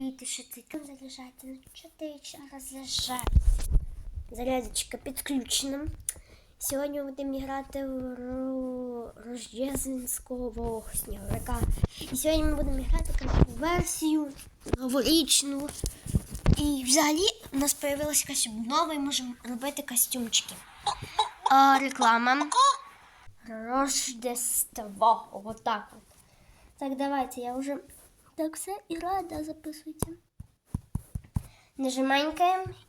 Видите, що. Ну, що ти ще розряджаєш? Зарядочка підключена. Сьогодні будемо грати в Рождественського сніговика. І сьогодні ми будемо грати таку версію новорічну. І взагалі у нас з'явилася нова і можемо робити костюмчики. А, реклама. Рождество. Вот так вот. Так, давайте, я уже... Так, все, игра, да, записывайте. Нажимаем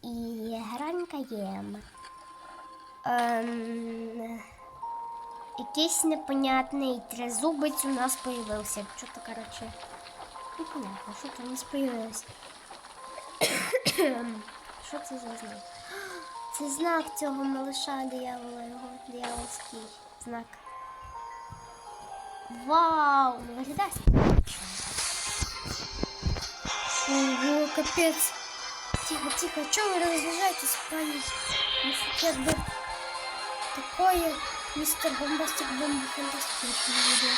и гранькаем. Ем, якийсь непонятний трезубець у нас появився. Що-то, короче, непонятно, що там у нас появилось. Що це за знак? Це знак цього малыша диявола, його диявольський знак. Вау! Ну виглядає. Ого, капець. Тихо, тихо, чого ви роз'їжджаєтесь, пані? Ну, що якби такое містер Бомбастик Бомба фантастичне відео.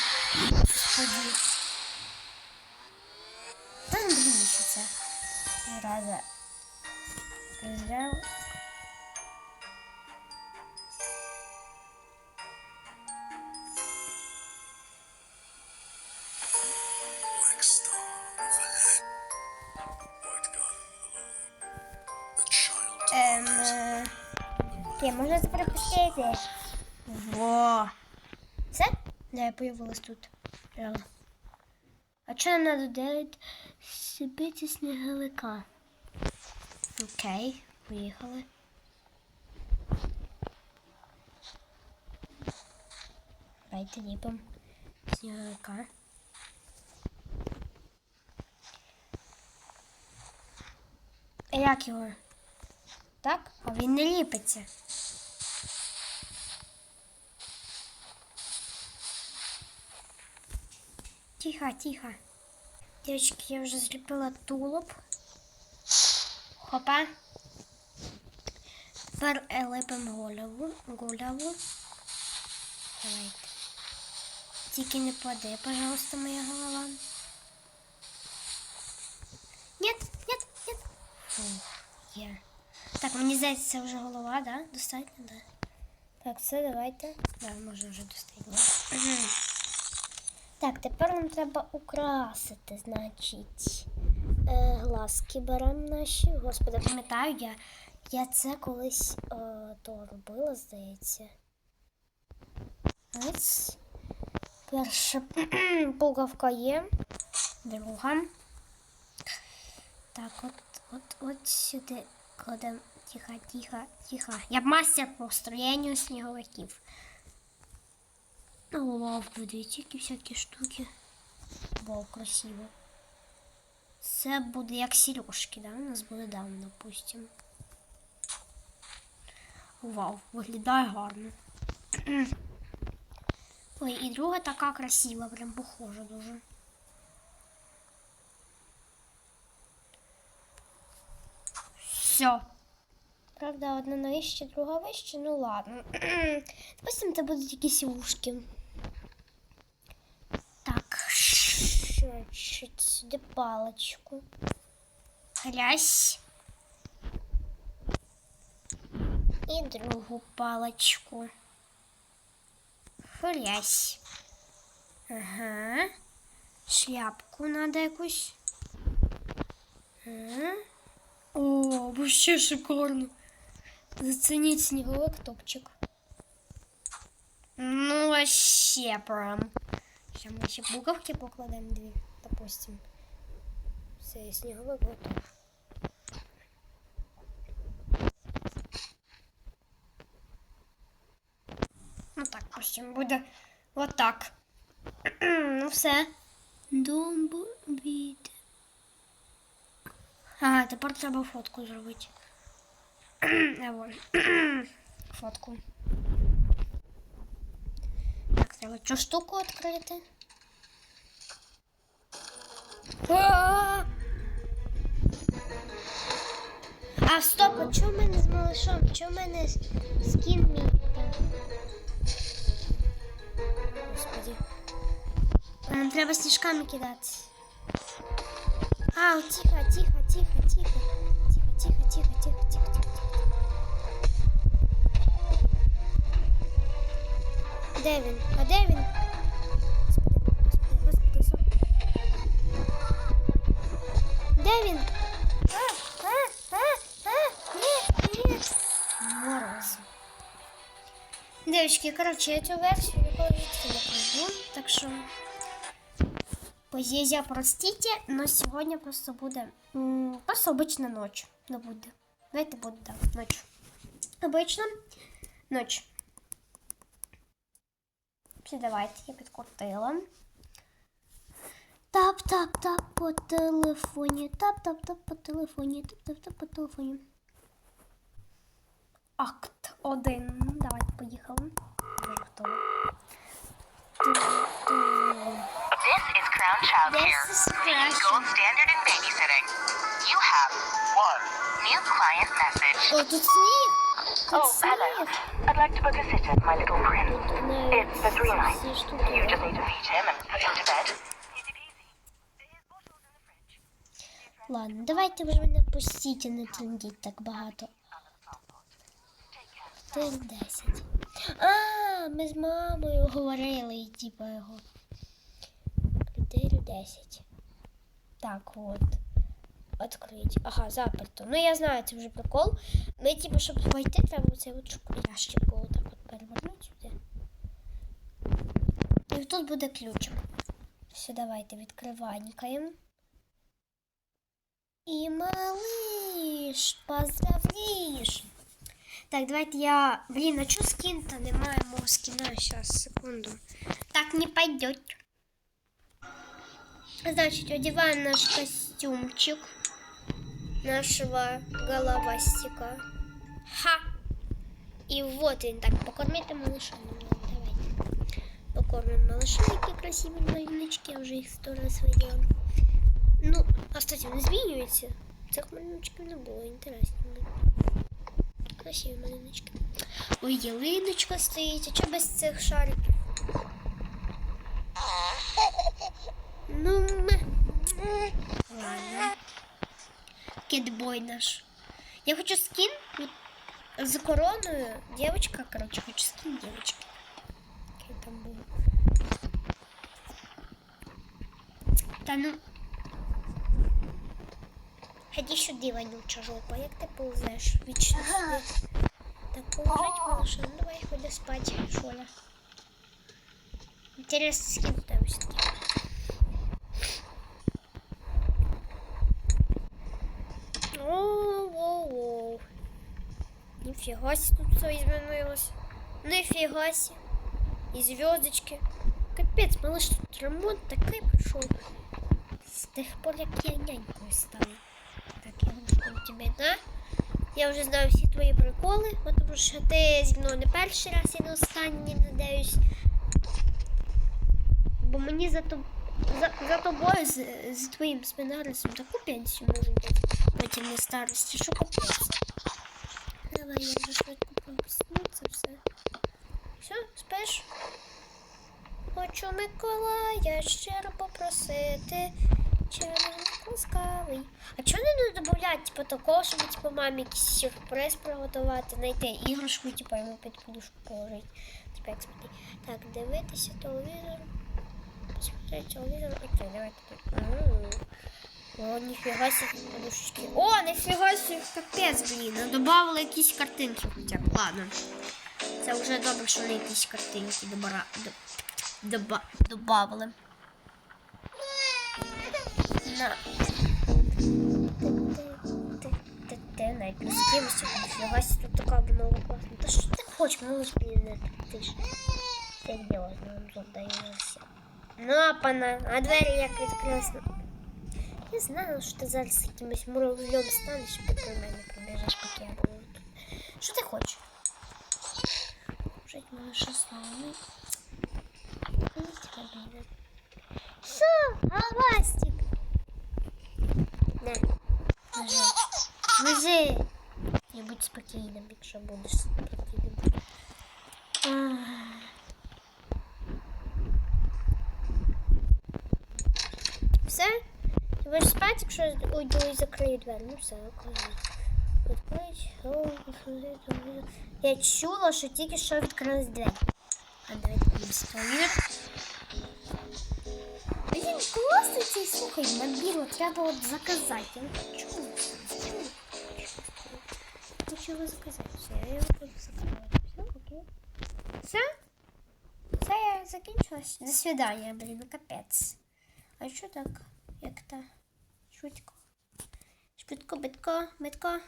Господи. Та не думаю, що це. Раза. Взяв. Окей, можна це перепустити. Во. Все? Да, я появилась тут. Реально. А що нам треба делать? Сібити сніговика. Окей, поїхали. Давайте ліпимо сніговика. Як його? Так? А він не ліпиться. Тихо, тихо. Девочки, я вже зліпила тулуб. Хопа. Тепер липимо голову. Голову. Давайте. Тільки не паде, пожалуйста, моя голова. Нет, нет, нет. Фух, є. Так, мені здається, це вже голова, да? Достатньо, да? Так, все, давайте. Да, може вже достатньо. Так, тепер нам треба украсити, значить. Е, глазки беремо наші. Господи, пам'ятаю я. Я це колись е, то робила, здається. Ось. Перша пугавка є. Друга. Так, от, от, от сюди кладемо. Тихо, тихо, тихо. Я мастер по строєнню сніговиків. О, вау, подивіться, які всякі штуки. Вау, красиво. Це буде як сережки, да? У нас буде дам, допустим. Вау, виглядає гарно. Ой, і друга така красива, прям похожа дуже. Все. Правда, одна нижче, друга вище, ну ладно. Допустим, це будуть якісь ушки. Так, ще чуть сюди паличку. Хрясь. І другу паличку. Хрясь. Ага. Шляпку надо якусь. Ага. О, вообще шикарно. Заценить снеговик топчик. Ну, вообще прям. Сейчас мы еще буковки покладем две, допустим. Все, снеговик готов. Ну так, допустим, буде вот так. ну все. Домбу від. Ага, тепер треба фотку зробити. Фотку. Так, треба цю штуку відкрити. А! А, стоп, а чого в мене з малышом? Чого в мене скін мій? Господи. Нам треба сніжками кидати. А, тихо, тихо, тихо, тихо. Тихо, тихо, тихо, тихо, тихо, тихо. Де він? А де він? Господи, господи, господи. Де він? Девочки, короче, я цю версію ніколи не пройду, так що Позізя, простите, но сегодня просто буде просто обычно ночь. Не буде. Давайте буде, да, ночь. Обычно ночь. Все, давайте, я підкрутила. Тап-тап-тап по телефоні. Тап-тап-тап по телефоні. Тап-тап-тап по телефоні. Акт один. Давайте поїхали. Готово. This is Child Care, the gold standard in babysitting. You have one new client message. О, тут сніг. Oh, hello. I'd like to book a sitter, my little prince. It's for three nights. You just need to feed him and put him to bed. Ладно, давайте вже мене пустіть, не трендіть так багато. 4-10. А, ми з мамою говорили, і типа його. 4-10. Так, от. Открыть. Ага, заперто. Ну я знаю, це вже прикол. Ми, типу, щоб войти, треба оцей от шук- ящик отак от перевернути сюди. І тут буде ключик. Все, давайте відкриванькаємо. І малыш, поздравліш. Так, давайте я... Блін, а чё скин-то? Немає мого скина. Сейчас, секунду. Так не пойдет. Значит, одеваем наш костюмчик. Нашего головастика. Ха! И вот он так, покормите малыша немного. Давайте. Покормим малыша, які красиві малюночки. Я вже їх сто раз видела. Ну, а кстати, не змінюється. Цих малюночків не було, інтересно. Красиві малюночки. Ой, ялиночка стоїть, а чого без цих шариків? Ну, ме. ладно. Кітбой наш. Я хочу скін вот, з короною. Девочка, короче, хочу скін девочки. Який там був. Та ну. Ході сюди, вонюча жопа, як ти повзеш? Вічно сюди. Так положить малыша, ну давай ходи спать, Шоля. Интересно, с кем там все-таки. Оу-оу-оу. Нифига себе тут все изменилось. Нифига себе. И звездочки. Капец, малыш, тут ремонт такой пришел. С тех пор, як я нянькою стала. Так, я ручку тебе на. Я вже знаю всі твої приколи, бо тому що зі мною не перший раз і не останній, надеюсь. Бо мені за, тоб... за, за тобою, з, з твоїм спинарисом таку пенсію можуть потім на старості, що капець. Давай я вже швидко пропустну це все. Все, спиш? Хочу Миколая щиро попросити. Червоник ласкавий. А чого не додають, типу, такого, щоб типу, мамі якийсь сюрприз приготувати, знайти іграшку, типу, йому під подушку положити. Типу, як спати. Так, дивитися телевізор. Посмотреть телевізор. Окей, давайте тут. О, ніфіга себе подушечки. О, ніфіга себе, капець, блін. Ну, добавили якісь картинки хоча б. Ладно. Це вже добре, що вони якісь картинки добра... до- доба... добавили. На. Ти навіть з кимось, ніфіга себе, тут така много класна. Та що ти хочеш, малыш, блін, не ж. Це діло з. Ну, а пана, а двері як відкрилися? Я знала, що ти зараз з якимось муравлем станеш, і ти про мене пробіжиш, поки я буду тут. Що ти хочеш? Жить малыша з нами. Що? Галастик? Не. Лежи. Лежи. Не будь спокійним, якщо будеш спокійним. Ах. Все? Будеш спати? чекати, якщо уйду і закрию двері. Ну все, окей. Я чула, що тільки що відкрилась двері. А давайте подивимося. Блін, класний цей, слухай, мобіло, треба от заказати. Я не хочу. Його заказати. Все, я його буду заказати. Все, окей. Все? Все, я закінчилась. До свидання, блін, капець. А що так? Як то? Швидко. Швидко, битко, битко.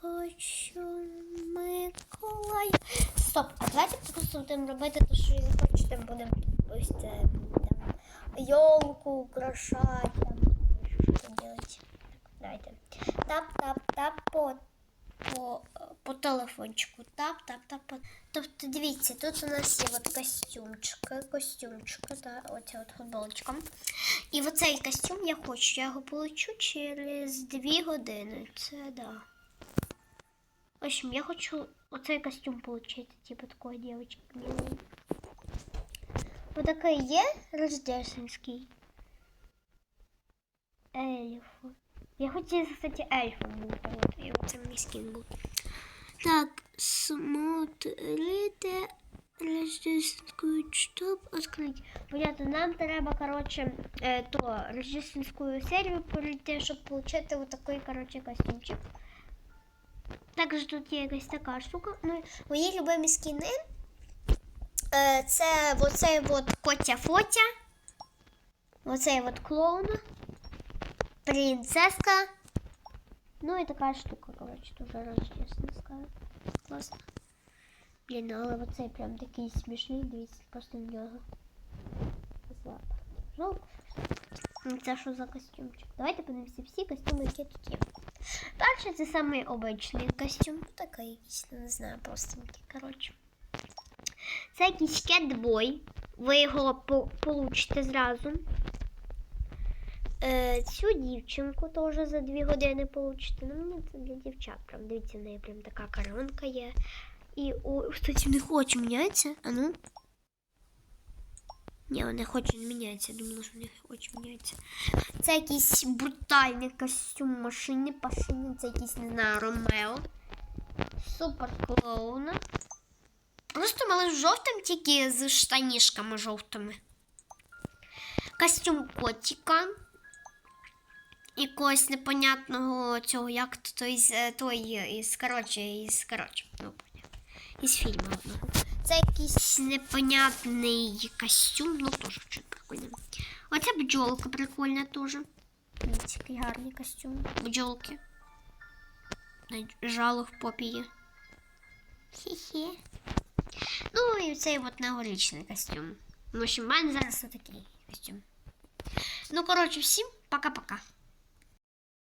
Хочу Миколай. Стоп, а давайте просто будемо робити те, що ви захочете, будемо ось це там йолку украшати, там що там делать. Так, давайте. Тап-тап-тап по, по, по телефончику. Тап-тап-тап. По... Тобто, дивіться, тут у нас є от костюмчик, костюмчик, да, оця от футболочка. І оцей костюм я хочу, я його получу через 2 години. Це да. В общем, я хочу оцей костюм получить, типа такой девочки милой. Вот такой є рождественский. Ельфу. Я хотела, кстати, эльфом бути. Вот, і оце мій скін був. Так, смотрите рождественскую штаб открыть. Понятно, нам треба, короче, е, то рождественскую серію пройти, щоб получити вот такой, короче, костюмчик. Також тут є якась така штука. Ну, мої любимі скіни. Е, це оцей от котя Фотя. Оцей от клоун. Принцеска. Ну і така штука, коротше, дуже рождественська. Класно. Блін, ну, але оцей прям такий смішний, дивіться, просто на нього. Злап. Жалко. Ну, Це що за костюмчик? Давайте подивимося всі костюми, які тут є. Перший це самий обичний костюм. Такий якийсь, не знаю, простенький, коротше. Це якийсь кетбой. Ви його по- получите зразу. Е, цю дівчинку теж за дві години получите. Ну, мені це для дівчат. Прям дивіться, в неї прям така коронка є. І о, кстати, не хоче міняється. А ну. Ні, вона хоче не міняється. Думала, що не хоче міняється. Це якийсь брутальний костюм машини, пашини, це якийсь, не знаю, Ромео. Супер клоун. Просто мали жовтим тільки з штанішками жовтими. Костюм котика. Якогось непонятного цього, як то той, з- той із, коротше, із, коротше, ну. Із фільму одного. Це якийсь непонятний костюм, ну теж вчить прикольно. Оця бджолка прикольна теж. Який гарний костюм. Бджолки. Навіть Жало в попі є. Хі-хі. Ну і цей от новорічний костюм. Ну, в общем, в мене зараз отакий костюм. Ну, коротше, всім пока-пока.